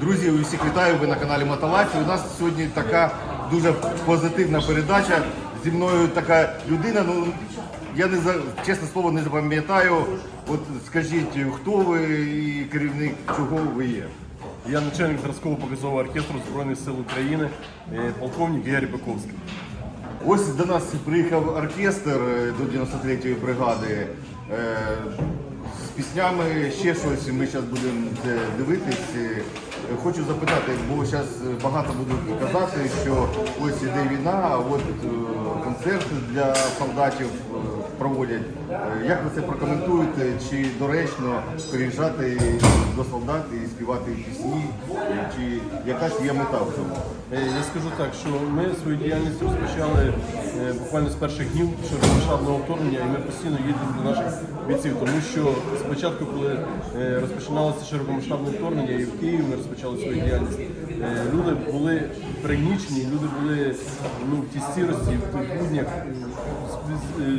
Друзі, усіх вітаю, ви на каналі Мотолайф. У нас сьогодні така дуже позитивна передача. Зі мною така людина, ну я не за чесне слово не запам'ятаю. От скажіть, хто ви і керівник чого ви є? Я начальник зразкового показового оркестру Збройних сил України, е, полковник Ігор Баковський. Ось до нас приїхав оркестр е, до 93-ї бригади. е, З піснями ще щось. Ми зараз будемо дивитись. Е, Хочу запитати, бо зараз багато будуть казати, що ось іде війна, а от е, концерти для солдатів е, проводять. Е, Як ви це прокоментуєте? Чи доречно приїжджати до солдат і співати пісні? Чи якась є мета в цьому? Е, Я скажу так, що ми свою діяльність розпочали е, буквально з перших днів широкомасштабного вторгнення, і ми постійно їдемо до наших бійців, тому що спочатку, коли розпочиналося широкомасштабне вторгнення, і в Києві ми розпочали свою діяльність, люди були пригнічені, люди були ну, в тій сірості, в тих буднях, е,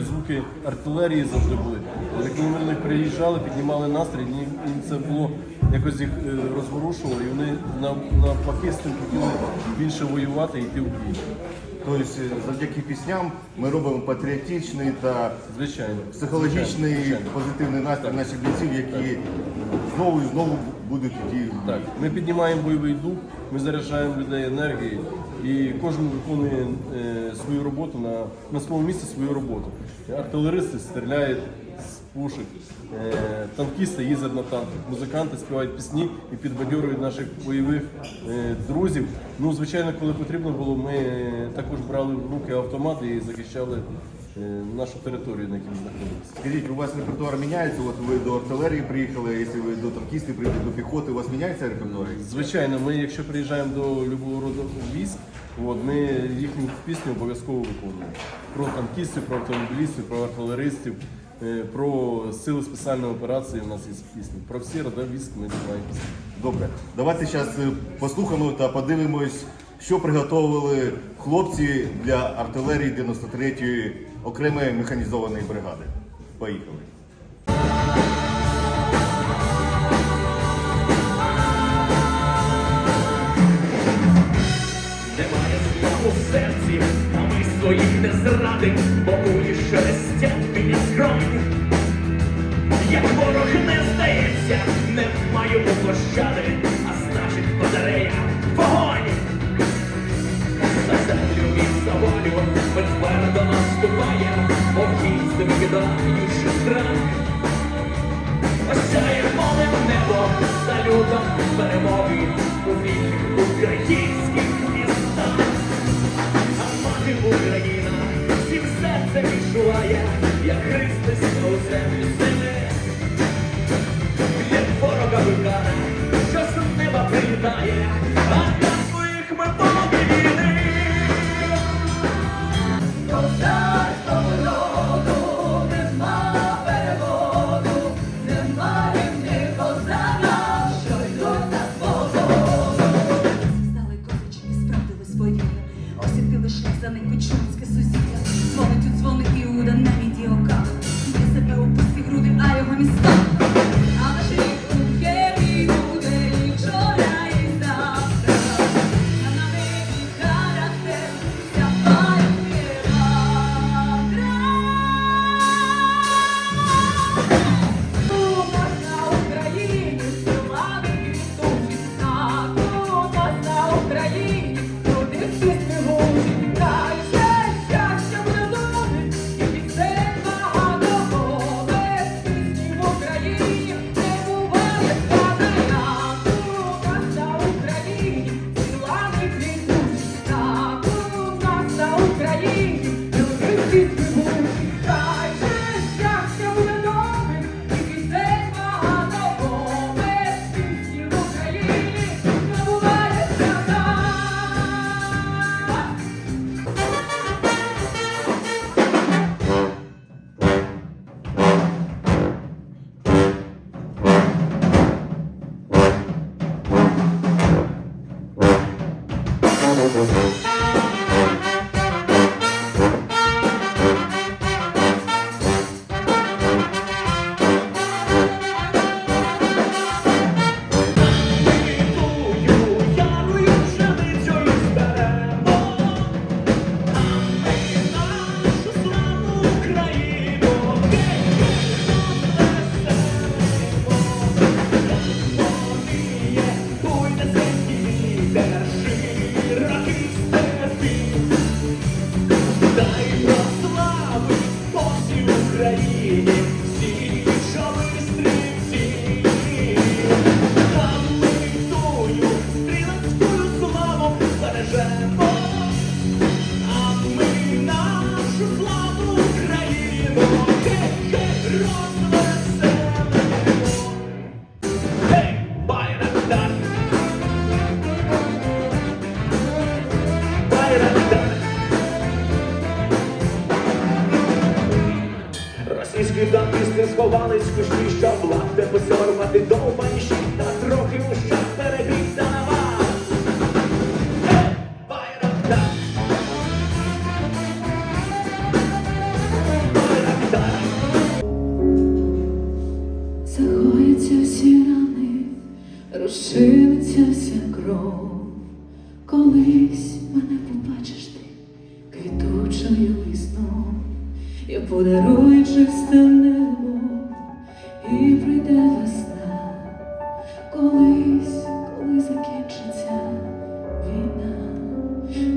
з- звуки артилерії завжди були. Але коли ми приїжджали, піднімали настрій, їм це було якось їх е, розворушувало, і вони нав- навпаки з тим хотіли більше воювати і йти в бій. Тобто завдяки пісням ми робимо патріотичний та Звичайно. психологічний Звичайно, позитивний настрій наших бійців, які знову і знову будуть йти. Так, ми піднімаємо бойовий дух, ми заряджаємо людей енергією, і кожен виконує е, свою роботу на, на своєму місці свою роботу. Артилеристи стріляють з пушек, е, танкісти їздять на танках, музиканти співають пісні і підбадьорюють наших бойових е, друзів. Ну, звичайно, коли потрібно було, ми також брали в руки автомати і захищали нашу територію, на якій ми знаходилися. Скажіть, у вас репертуар міняється? От ви до артилерії приїхали, якщо ви до танкістів приїхали, до піхоти, у вас міняється репертуар? Звичайно, ми, якщо приїжджаємо до любого роду військ, от, ми їхню пісню обов'язково виконуємо. Про танкістів, про автомобілістів, про артилеристів, е, про сили спеціальної операції у нас є пісні. Про всі роди військ ми співаємо пісні. Добре, давайте зараз послухаємо та подивимось, що приготовили хлопці для артилерії 93-ї окремої механізованої бригади. Поїхали. Немає зла у серці, а ми своїх не зрадим, бо кулі шелестять біля скронь. Твердо наступаємо, об'їзди викидаючи страх. після сховались кущі, щоб лапте посьорвати довбаніші та трохи уща. Весна. Колись, коли закінчиться війна,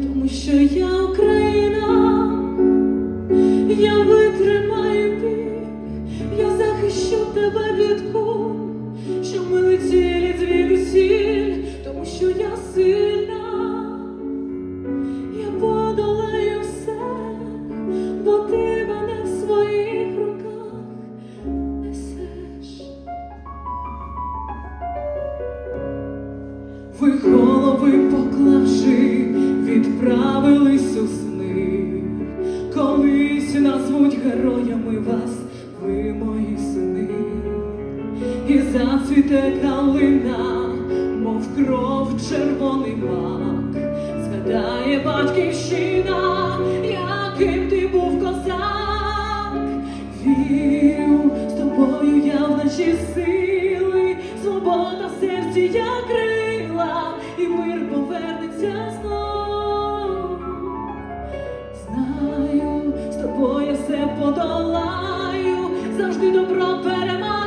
тому що я Ви голови поклавши, відправились у сни. Колись назвуть героями вас, ви мої сини. І зацвіте калина, мов кров червоний мак. Згадає батьківщина, яким ти був козак. Вірю, з тобою я в наші сили, свобода серці я Знаю, з тобою все подолаю, завжди добро перемагає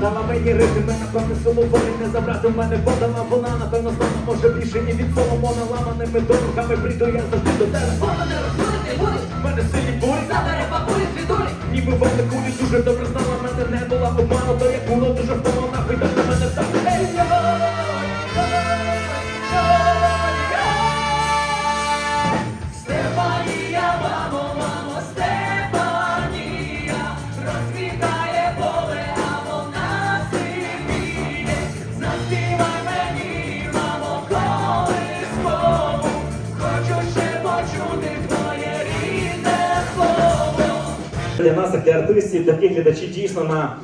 Дала мені ритми, напевне село волі не забрати в мене подана вона, напевно, знана може більше ні від соломона ламаними дорогами прийду я завжди до тебе. Воно не розбудити будеш, в мене сильні бурі, забере бабулі свідулі. Ніби вони кулі дуже добре знала, мене не була обмана, то як було дуже втомана, прийде до мене так. Для нас, як для артистів, для таких глядачів дійсно на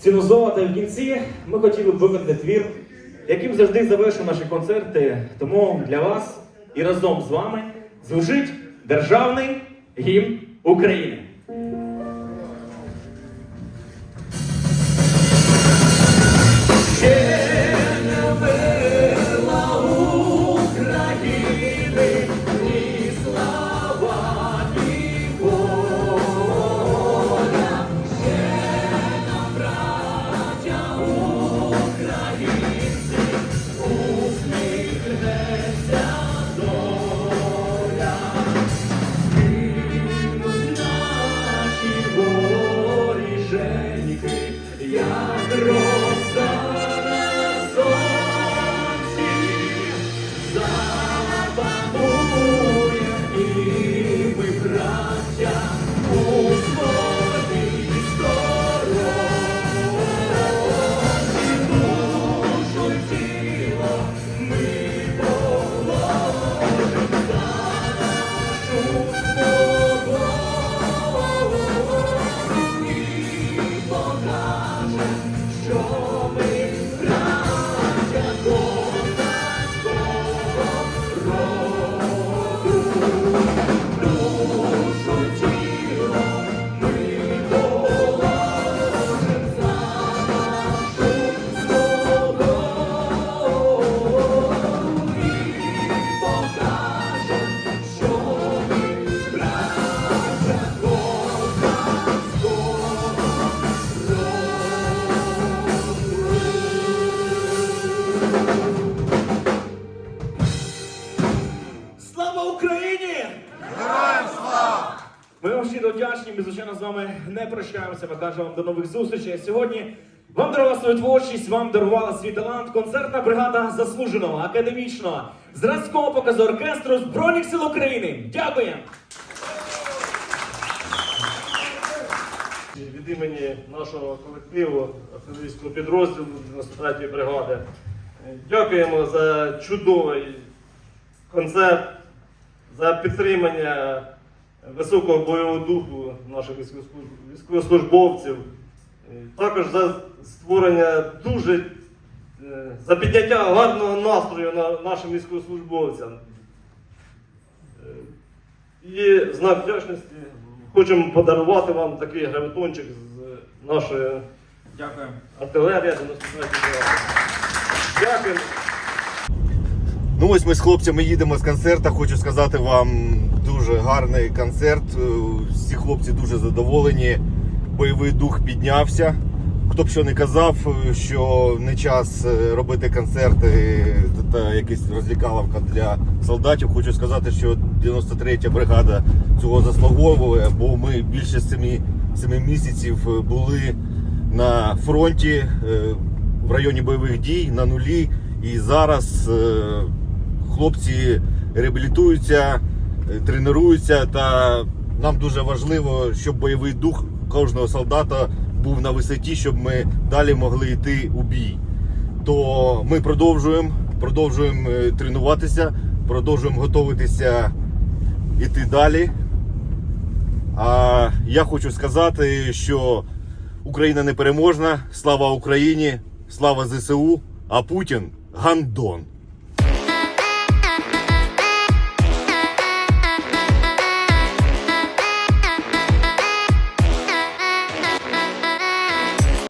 ціну золота в кінці ми хотіли б виконати твір, яким завжди завершуємо наші концерти. Тому для вас і разом з вами звучить державний гімн України. Україні! Героям слава! Ми вам щиро вдячні, ми, звичайно, з вами не прощаємося. Ми кажемо вам до нових зустрічей. Сьогодні вам дарувала свою творчість, вам дарувала свій талант. Концертна бригада заслуженого академічного зразкового показу оркестру Збройних сил України. Дякуємо! Від імені нашого колективу артилерійського підрозділу 93-ї бригади. Дякуємо за чудовий концерт, за підтримання високого бойового духу наших військовослужб- військовослужбовців. Е, Також за створення дуже е, за підняття гарного настрою нашим військовослужбовцям. Е, І в знак вдячності хочемо подарувати вам такий гравітончик з нашої Дякую. артилерії 93. Дякую. Ну ось ми з хлопцями їдемо з концерту. Хочу сказати вам дуже гарний концерт. Е, Всі хлопці дуже задоволені. Бойовий дух піднявся. Хто б що не казав, е, що не час е, робити концерти та якась розлікаловка для солдатів. Хочу сказати, що 93-я бригада цього заслуговує, бо ми більше 7, 7 місяців були на фронті в районі бойових дій на нулі. І зараз хлопці реабілітуються, е, тренуються. Та нам дуже важливо, щоб бойовий дух кожного солдата був на висоті, щоб ми далі могли йти у бій. То ми продовжуємо, продовжуємо е, тренуватися, продовжуємо готуватися йти далі. А я хочу сказати, що Україна непереможна, слава Україні, слава ЗСУ, а Путін гандон.